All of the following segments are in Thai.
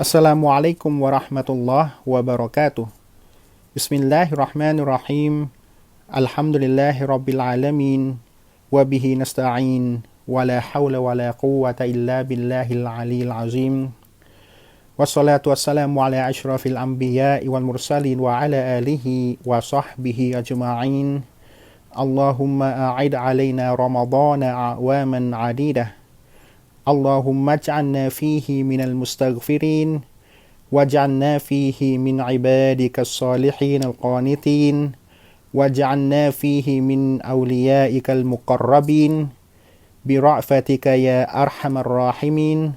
السلام عليكم ورحمة الله وبركاته بسم الله الرحمن الرحيم الحمد لله رب العالمين وبه نستعين ولا حول ولا قوة إلا بالله العلي العظيم والصلاة والسلام على أشرف الأنبياء والمرسلين وعلى آله وصحبه أجمعين اللهم أعد علينا رمضان أعواما عديدة اللهم اجعلنا فيه من المستغفرين واجعلنا فيه من عبادك الصالحين القانتين واجعلنا فيه من أوليائك المقربين. برأفتك يا أرحم الراحمين.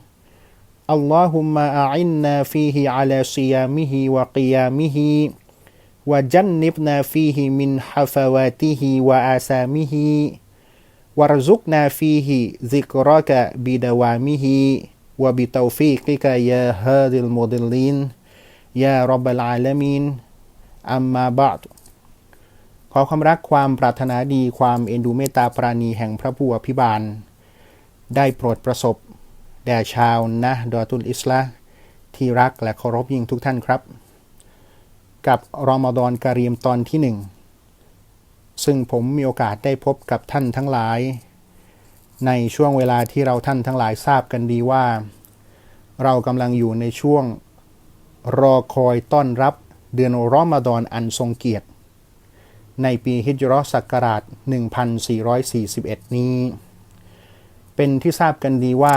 اللهم أعنا فيه على صيامه وقيامه وجنبنا فيه من حفواته وآثامه. วรซุกนาฟีฮิซิกรอกะบิดาวามิฮิวบิตาฟิกิกะยาฮาดิลโมเดลลินยารับบัลอาลามินอัมมาบาตขอความรักความปรารถนาดีความเอ็นดูเมตตาปราณีแห่งพระผู้อภิบาล ได้โปรดประสบ แด่ชาวนะดอตุลอิสลาที่รักและเคารพยิ่งทุกท่านครับ กับรอมฎอนการีมตอนที่หนึ่ง ซึ่งผมมีโอกาสได้พบกับท่านทั้งหลาย ในช่วงเวลาที่เราท่านทั้งหลายทราบกันดีว่า เรากำลังอยู่ในช่วงรอคอยต้อนรับเดือนรอมฎอนอันทรงเกียรติ ในปีฮิจรัศักราช 1441 นี้ เป็นที่ทราบกันดีว่า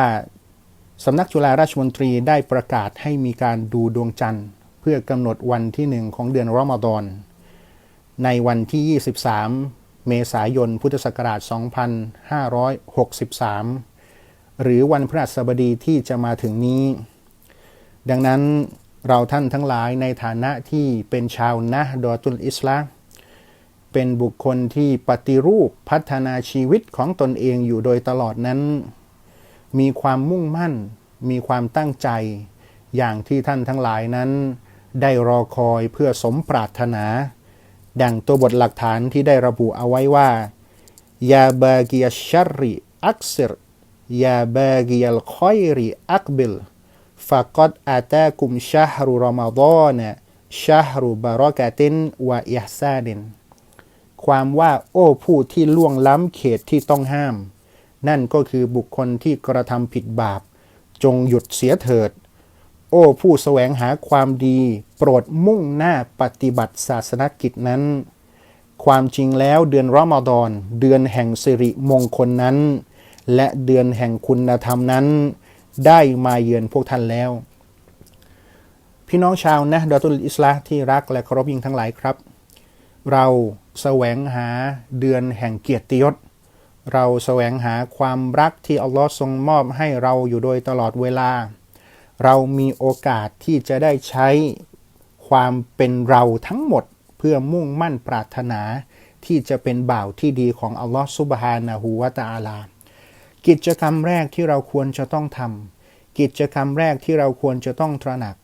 สำนักจุฬาราชมนตรีได้ประกาศให้มีการดูดวงจันทร์ เพื่อกำหนดวันที่หนึ่งของเดือนรอมฎอน ในวันที่ 23 เมษายน พุทธศักราช 2563 หรือวันพฤหัสบดีที่จะมาถึงนี้ ดังนั้นเราท่านทั้งหลายในฐานะที่เป็นชาวนะดอตุลอิสลามเป็นบุคคลที่ปฏิรูปพัฒนาชีวิตของตนเองอยู่โดยตลอดนั้น มีความมุ่งมั่น มีความตั้งใจ อย่างที่ท่านทั้งหลายนั้น ได้รอคอยเพื่อสมปรารถนา ดังตัวบทหลักฐานที่ได้ระบุเอาไว้ว่ายาบากิยชัรริอักซิรยาบากิยัลคอยริอักบิลฟะกอดอาตากุมชาฮรุรอมฎอนชาฮรุบารอกาตินวะอิฮซาดินความว่าโอ้ผู้ที่ล่วงล้ำเขตที่ต้องห้าม นั่นก็คือบุคคลที่กระทำผิดบาป จงหยุดเสียเถิด โอ้ ผู้แสวงหาความดี โปรดมุ่งหน้าปฏิบัติศาสนกิจนั้น ความจริงแล้วเดือนรอมฎอน เดือนแห่งสิริมงคลนั้น และเดือนแห่งคุณธรรมนั้น ได้มาเยือนพวกท่านแล้ว พี่น้องชาวนะดอตุลอิสลามที่รักและเคารพยิ่งทั้งหลายครับ เราแสวงหาเดือนแห่งเกียรติยศเราแสวงหาความรักที่อัลลอฮ์ทรงมอบให้เราอยู่โดยตลอดเวลา เรามีโอกาสที่จะได้ใช้ความเป็นเราทั้งหมดเพื่อมุ่งมั่นปรารถนาที่จะเป็นบ่าวที่ดีของอัลลอฮ์ซุบฮานะฮูวะตะอาลา กิจกรรมแรกที่เราควรจะต้องทำกิจกรรมแรกที่เราควรจะต้องตระหนัก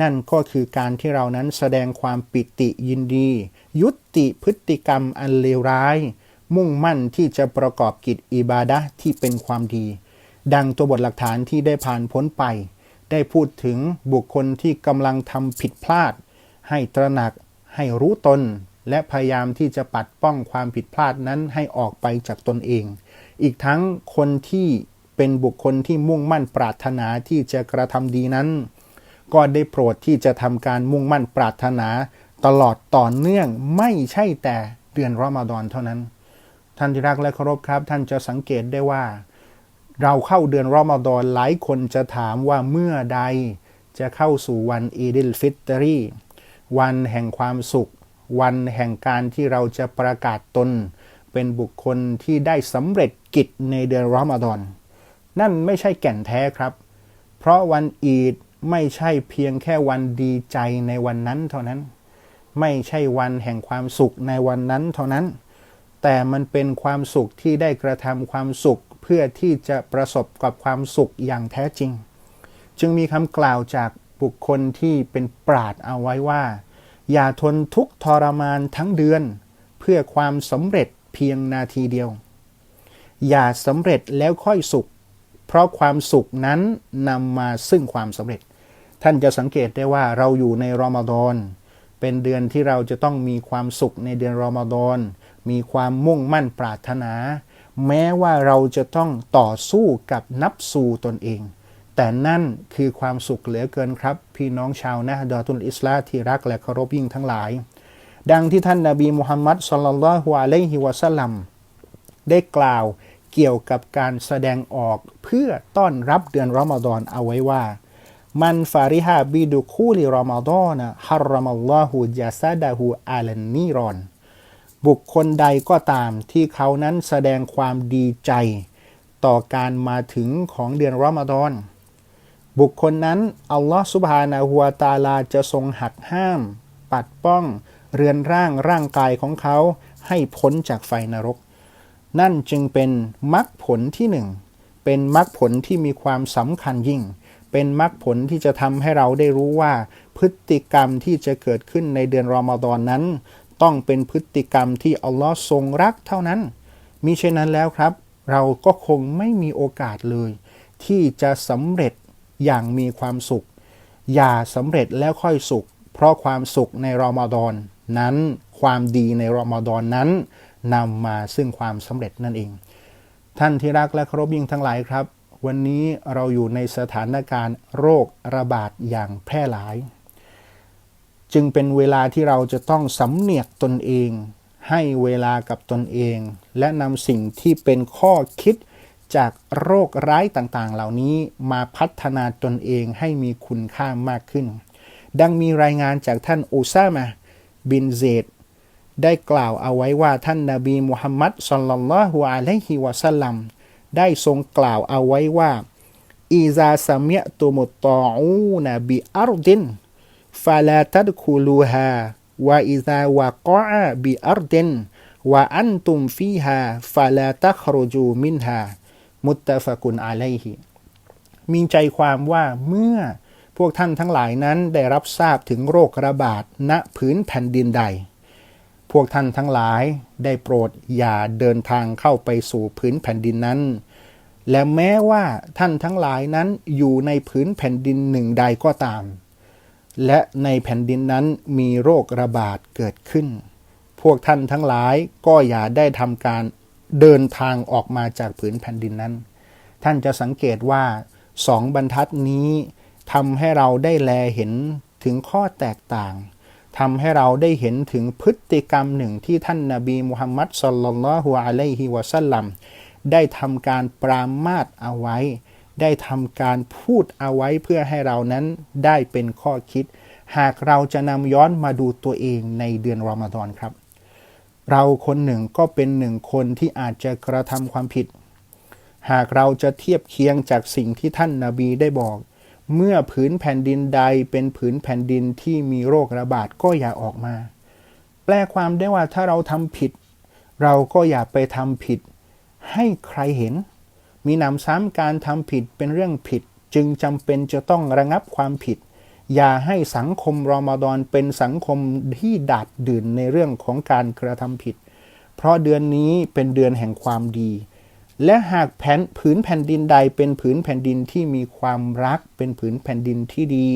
นั่นก็คือการที่เรานั้นแสดงความปิติยินดี ยุติพฤติกรรมอันเลวร้าย มุ่งมั่นที่จะประกอบกิจอิบาดะที่เป็นความดี ดังตัวบทหลักฐานที่ได้ผ่านพ้นไป ได้พูดถึงบุคคลที่กำลังทำผิดพลาด ให้ตระหนักให้รู้ตน และพยายามที่จะปัดป้องความผิดพลาดนั้นให้ออกไปจากตนเอง อีกทั้งคนที่เป็นบุคคลที่มุ่งมั่นปรารถนาที่จะกระทำดีนั้น ก็ได้โปรดที่จะทำการมุ่งมั่นปรารถนา ตลอดต่อเนื่องไม่ใช่แต่เดือนรอมฎอนเท่านั้น ท่านที่รักและเคารพครับ ท่านจะสังเกตได้ว่า เราเข้าเดือนรอมฎอนหลายคนจะถามว่าเมื่อใดจะเข้าสู่วันอีดิลฟิตรีวันแห่งความสุข วันแห่งการที่เราจะประกาศตน เป็นบุคคลที่ได้สำเร็จกิจในเดือนรอมฎอนนั่นไม่ใช่แก่นแท้ครับ เพราะวันอีดไม่ใช่เพียงแค่วันดีใจในวันนั้นเท่านั้น ไม่ใช่วันแห่งความสุขในวันนั้นเท่านั้น แต่มันเป็นความสุขที่ได้กระทำความสุข เพื่อที่จะประสบกับความสุขอย่างแท้จริง จึงมีคำกล่าวจากบุคคลที่เป็นปราดเอาไว้ว่า อย่าทนทุกทรมานทั้งเดือน เพื่อความสำเร็จเพียงนาทีเดียว อย่าสำเร็จแล้วค่อยสุข เพราะความสุขนั้นนำมาซึ่งความสำเร็จ ท่านจะสังเกตได้ว่าเราอยู่ในรอมฎอนเป็นเดือนที่เราจะต้องมีความสุขในเดือนรอมฎอนมีความมุ่งมั่นปรารถนา แม้ว่าเราจะต้องต่อสู้กับนับสูตนเอง แต่นั่นคือความสุขเหลือเกินครับ พี่น้องชาวนะดอตุลอิสลามที่รักและเคารพยิ่งทั้งหลาย ดังที่ท่านนาบีมุฮัมมัดสลลัลลอฮุอะลัยฮิวะสัลลัมได้กล่าวเกี่ยวกับการแสดงออกเพื่อต้อนรับเดือนรอมฎอนเอาไว้ว่า มันฟาริฮาบิดุคูลิรอมฎอนฮารรมัลลอฮูยาซาดาฮูอาลันนีรอน บุคคลใดก็ตามที่เขานั้นแสดงความดีใจต่อการมาถึงของเดือนรอมฎอน บุคคลนั้น อัลลอฮฺสุบฮานาหัวตาลาจะทรงหักห้าม ปัดป้อง เรือนร่างร่างกายของเขาให้พ้นจากไฟนรก นั่นจึงเป็นมรรคผลที่หนึ่ง เป็นมรรคผลที่มีความสำคัญยิ่ง เป็นมรรคผลที่จะทำให้เราได้รู้ว่า พฤติกรรมที่จะเกิดขึ้นในเดือนรอมฎอนนั้น ต้องเป็นพฤติกรรมที่อัลลอฮ์ทรงรักเท่านั้น มิเช่นนั้นแล้วครับ เราก็คงไม่มีโอกาสเลย ที่จะสำเร็จอย่างมีความสุข อย่าสำเร็จแล้วค่อยสุข เพราะความสุขในรอมฎอนนั้นความดีในรอมฎอนนั้นนำมาซึ่งความสำเร็จนั่นเอง ท่านที่รักและเคารพยิ่งทั้งหลายครับ วันนี้เราอยู่ในสถานการณ์โรคระบาดอย่างแพร่หลาย จึงเป็นเวลาที่เราจะต้องสำเนียกตนเอง ให้เวลากับตนเอง และนำสิ่งที่เป็นข้อคิดจากโรคร้ายต่างๆ เหล่านี้มาพัฒนาตนเองให้มีคุณค่ามากขึ้น ดังมีรายงานจากท่านอุซามะบินเซดได้กล่าวเอาไว้ว่าท่านนาบีมุฮัมมัดสัลลัลลอฮุอะลัยฮิวะสัลลัมได้ทรงกล่าวเอาไว้ว่าอิซาสมิยตุมุตตอูนบิอัรดิน ฟาลาตัดคูลูฮาวะอิซาวะกออะบิอัรดินวะอันตุมฟีฮาฟาลาตัครจูมินฮามุตตะฟะกุนอาไลฮิมีใจความว่าเมื่อพวกท่านทั้งหลายนั้นได้รับทราบถึงโรคระบาดณพื้นแผ่นดินใด พวกท่านทั้งหลายได้โปรดอย่าเดินทางเข้าไปสู่พื้นแผ่นดินนั้น และแม้ว่าท่านทั้งหลายนั้นอยู่ในพื้นแผ่นดินหนึ่งใดก็ตาม และในแผ่นดินนั้นมีโรคระบาดเกิดขึ้น พวกท่านทั้งหลายก็อย่าได้ทำการเดินทางออกมาจากผืนแผ่นดินนั้น ท่านจะสังเกตว่าสองบรรทัดนี้ทำให้เราได้แลเห็นถึงข้อแตกต่างทำให้เราได้เห็นถึงพฤติกรรมหนึ่งที่ท่านนาบีมุฮัมมัดสลลัลลอฮุอะลัยฮิวะสัลลัมได้ทำการปรามาสเอาไว้ ได้ทำการพูดเอาไว้เพื่อให้เรานั้นได้เป็นข้อคิด หากเราจะนำย้อนมาดูตัวเองในเดือนรอมฎอนครับ เราคนหนึ่งก็เป็นหนึ่งคนที่อาจจะกระทำความผิด หากเราจะเทียบเคียงจากสิ่งที่ท่านนาบีได้บอก เมื่อผืนแผ่นดินใดเป็นผืนแผ่นดินที่มีโรคระบาดก็อย่าออกมา แปลความได้ว่าถ้าเราทำผิด เราก็อย่าไปทำผิด ให้ใครเห็น มีนำซ้ำการทำผิดเป็นเรื่องผิด จึงจำเป็นจะต้องระงับความผิด อย่าให้สังคมรอมฎอนเป็นสังคมที่ดาดดื่นในเรื่องของการกระทำผิด เพราะเดือนนี้เป็นเดือนแห่งความดี และหากแผ่นผืนแผ่นดินใดเป็นผืนแผ่นดินที่มีความรัก เป็นผืนแผ่นดินที่ดี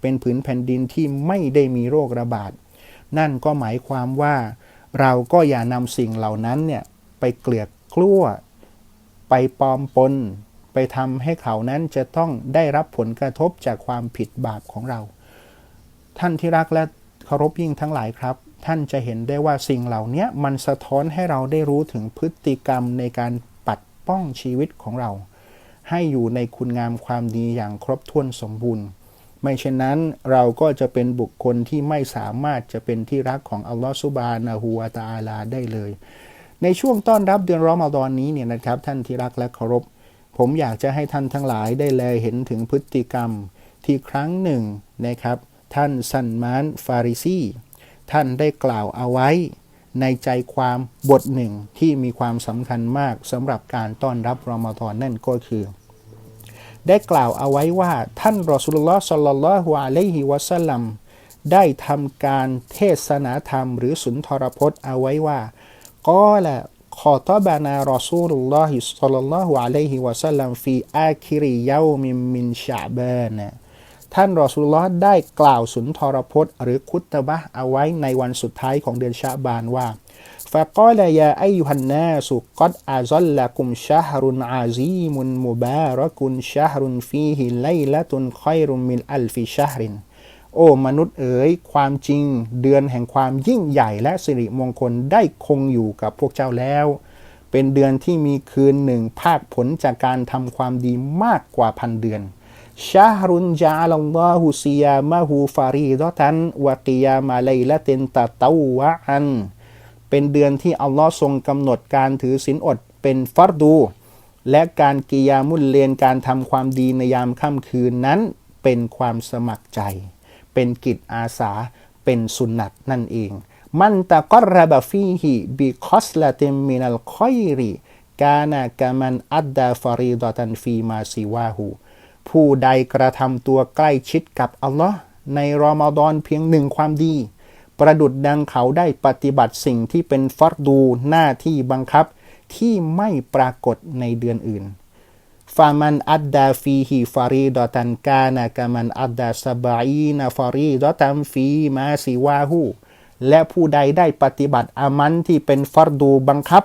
เป็นผืนแผ่นดินที่ไม่ได้มีโรคระบาด นั่นก็หมายความว่า เราก็อย่านำสิ่งเหล่านั้นเนี่ยไปเกลียกกลั้ว ไปปลอมปนไปทำให้เขานั้นจะต้องได้รับผลกระทบจากความผิดบาปของเรา ท่านที่รักและเคารพยิ่งทั้งหลายครับ ท่านจะเห็นได้ว่าสิ่งเหล่านี้มันสะท้อนให้เราได้รู้ถึงพฤติกรรมในการปัดป้องชีวิตของเรา ให้อยู่ในคุณงามความดีอย่างครบถ้วนสมบูรณ์ ไม่เช่นนั้นเราก็จะเป็นบุคคลที่ไม่สามารถจะเป็นที่รักของอัลลอฮฺสุบานาหูวาตาลาได้เลย ในช่วงต้อนรับเดือนรอมฎอนนี้เนี่ยนะครับท่านที่รักและเคารพ ผมอยากจะให้ท่านทั้งหลายได้แลเห็นถึงพฤติกรรมที่ครั้งหนึ่งนะครับ ท่านสันมานฟาริซีท่านได้กล่าวเอาไว้ในใจความบทหนึ่งที่มีความสำคัญมากสำหรับการต้อนรับรอมฎอนนั่นก็คือ ได้กล่าวเอาไว้ว่าท่านรอสุลลอฮ์สัลลัลลอฮุอะลัยฮิวะสัลลัมได้ทำการเทศนาธรรมหรือสุนทรพจน์เอาไว้ว่า ก็แหละขอตบานารอซูลุลลอฮิสัลลัลลอฮุอะลัยฮิวะสัลลัมฟีอาคิริยามิมมินชาบาน ท่านรอสุลลอฮ์ได้กล่าวสุนทรพจน์ หรือคุตบะห์เอาไว้ในวันสุดท้ายของเดือนชาบานว่า فقال يا أيها الناس قد أظلكم شهر عظيم مبارك شهر فيه ليلة خير من ألف شهر โอ้มนุษย์เอ๋ยความจริง เดือนแห่งความยิ่งใหญ่และสิริมงคลได้คงอยู่กับพวกเจ้าแล้ว เป็นเดือนที่มีคืนหนึ่งภาคผลจากการทำความดีมากกว่าพันเดือนชาฮรุนจาลัลลอฮุซิยามะฮูฟารีดอตันวะกิยามาไลละเตนตะตาวะอัน เป็นเดือนที่อัลลอฮ์ทรงกำหนดการถือศีลอดเป็นฟัรดู และการกิยามุลเลนการทำความดีในยามค่ำคืนนั้นเป็นความสมัครใจ เป็นกิจอาสา เป็นสุนัตนั่นเอง มันตะกรบฟีฮิบิคอสลาเตมมินัลคอยริกานากามันอัดดาฟารีดอตันฟีมาซิวาหูผู้ใดกระทำตัวใกล้ชิดกับอัลลอฮ์ในรอมฎอนเพียงหนึ่งความดี ประดุดดังเขาได้ปฏิบัติสิ่งที่เป็นฟัรดูหน้าที่บังคับที่ไม่ปรากฏในเดือนอื่น ฟามันอัดดาฟีฮิฟารีดอตันกานากามันอัดดาสบาอีนาฟารีดอตัมฟีมาซิวาหูและผู้ใดได้ปฏิบัติอามันที่เป็นฟัรดูบังคับ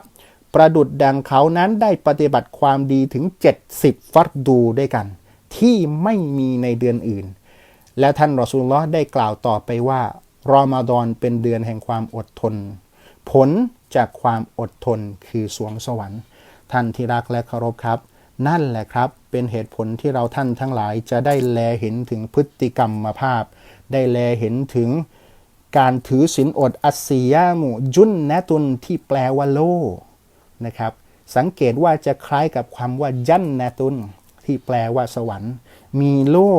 ประดุดดังเขานั้นได้ปฏิบัติความดีถึง 70 ฟัรดูด้วยกัน ที่ไม่มีในเดือนอื่น และท่านรอซูลลอฮ์ได้กล่าวต่อไปว่ารอมฎอนเป็นเดือนแห่งความอดทน ผลจากความอดทนคือสวงสวรรค์ ท่านที่รักและเคารพครับ นั่นแหละครับ เป็นเหตุผลที่เราท่านทั้งหลายจะได้แลเห็นถึงพฤติกรรมมาภาพ ได้แลเห็นถึงการถือศีลอดอัสซียามุจุนนะตุนที่แปลว่าโลนะครับ สังเกตว่าจะคล้ายกับความว่ายันนะตุนที่แปลว่าสวรรค์ มีโล่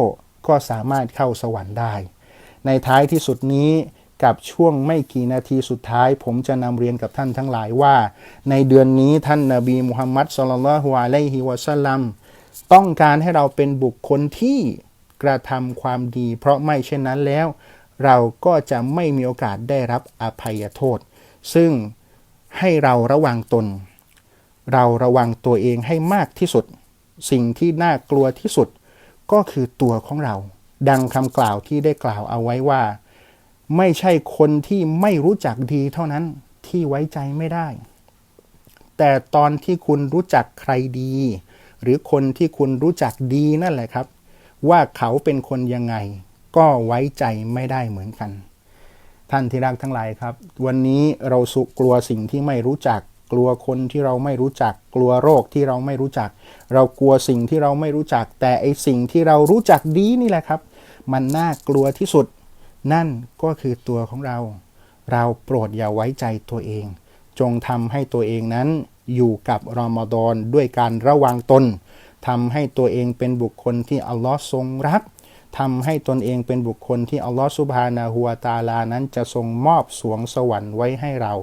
ก็สามารถเข้าสวรรค์ได้ ในท้ายที่สุดนี้ กับช่วงไม่กี่นาทีสุดท้าย ผมจะนำเรียนกับท่านทั้งหลายว่า ในเดือนนี้ท่านนาบีมุฮัมมัดสุลลัลฮุอะลัยฮิวะสัลลัมต้องการให้เราเป็นบุคคลที่กระทำความดี เพราะไม่เช่นนั้นแล้ว เราก็จะไม่มีโอกาสได้รับอภัยโทษ ซึ่งให้เราระวังตน เราระวังตัวเองให้มากที่สุด สิ่งที่น่ากลัวที่สุดก็คือตัวของเรา ดังคำกล่าวที่ได้กล่าวเอาไว้ว่า ไม่ใช่คนที่ไม่รู้จักดีเท่านั้นที่ไว้ใจไม่ได้ แต่ตอนที่คุณรู้จักใครดี หรือคนที่คุณรู้จักดีนั่นแหละครับ ว่าเขาเป็นคนยังไง ก็ไว้ใจไม่ได้เหมือนกัน ท่านที่รักทั้งหลายครับ วันนี้เราสุกลัวสิ่งที่ไม่รู้จัก กลัวคนที่เราไม่รู้จัก กลัวโรคที่เราไม่รู้จัก เรากลัวสิ่งที่เราไม่รู้จัก แต่ไอสิ่งที่เรารู้จักดีนี่แหละครับ มันน่ากลัวที่สุด นั่นก็คือตัวของเรา เราโปรดอย่าไว้ใจตัวเอง จงทำให้ตัวเองนั้นอยู่กับรอมฎอนด้วยการระวังตนทำให้ตัวเองเป็นบุคคลที่อัลลอฮ์ทรงรักทำให้ตนเองเป็นบุคคลที่อัลลอฮ์สุบฮานาหัวตาลานั้นจะทรงมอบสวงสวรรค์ไว้ให้เรา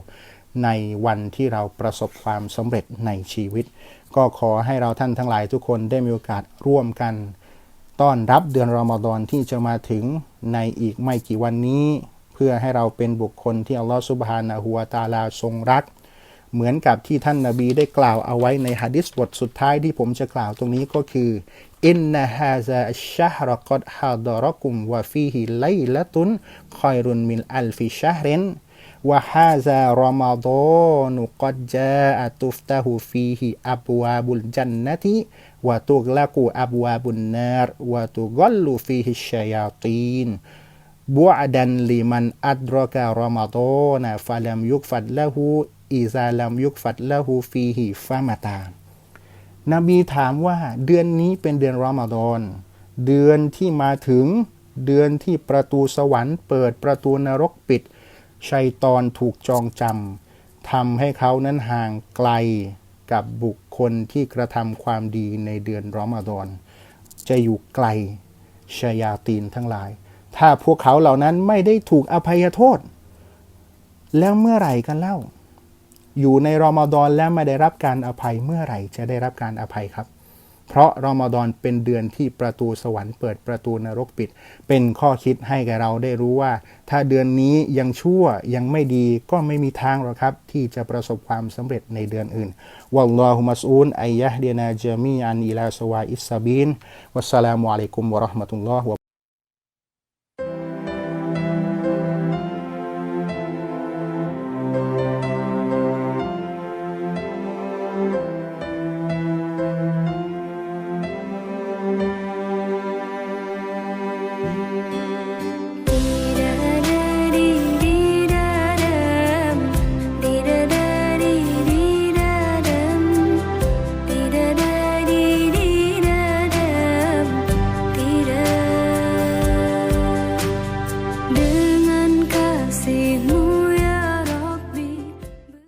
ในวันที่เราประสบความสำเร็จในชีวิต ก็ขอให้เราท่านทั้งหลายทุกคนได้มีโอกาสร่วมกัน ต้อนรับเดือนรอมฎอนที่จะมาถึงในอีกไม่กี่วันนี้ เพื่อให้เราเป็นบุคคลที่อัลลอฮฺสุบฮานะฮูวาตาลาทรงรัก เหมือนกับที่ท่านนาบีได้กล่าวเอาไว้ในฮะดิษบทสุดท้ายที่ผมจะกล่าวตรงนี้ก็คืออินนาฮาซาชะฮรกอดฮาดรกุมวะฟีฮิไลละตุนคอยรุนมินอัลฟิชะฮรินวะฮาซารอมฎอนุกัดจาอตุฟตะฮูฟีฮิอับวาบุลจันนติ วะตุกละกูอับวาบุนนารวะตุกลลูฟีฮิชยาตีนบุอดันลิมันอัดรกะรอมฎอนะฟะลัมยุกฟัดละหูอิซาลัมยุกฟัดละหูฟีฮิฟะมาตานบีถามว่าเดือนนี้เป็นเดือนรอมฎอนเดือนที่มาถึงเดือนที่ประตูสวรรค์เปิดประตูนรกปิด ชัยตอนถูกจองจำทำให้เขานั้นห่างไกลกับบุค คนที่กระทำความดีในเดือนรอมฎอนจะอยู่ไกลชายาตีนทั้งหลาย ถ้าพวกเขาเหล่านั้นไม่ได้ถูกอภัยโทษ แล้วเมื่อไหร่กันเล่า อยู่ในรอมฎอนแล้วไม่ได้รับการอภัยเมื่อไหร่จะได้รับการอภัยครับ เพราะรอมฎอนเป็นเดือนที่ประตูสวรรค์เปิดประตูนรกปิด เป็นข้อคิดให้แกเราได้รู้ว่า ถ้าเดือนนี้ยังชั่วยังไม่ดีก็ไม่มีทางหรอกครับ ที่จะประสบความสำเร็จในเดือนอื่นวัลลอฮุมัสอูนอัยยะเดียนาจามีอันอิลาสวาอิสซาบินวัสสลามุอะลัยกุมวะราะห์มะตุลลอฮ์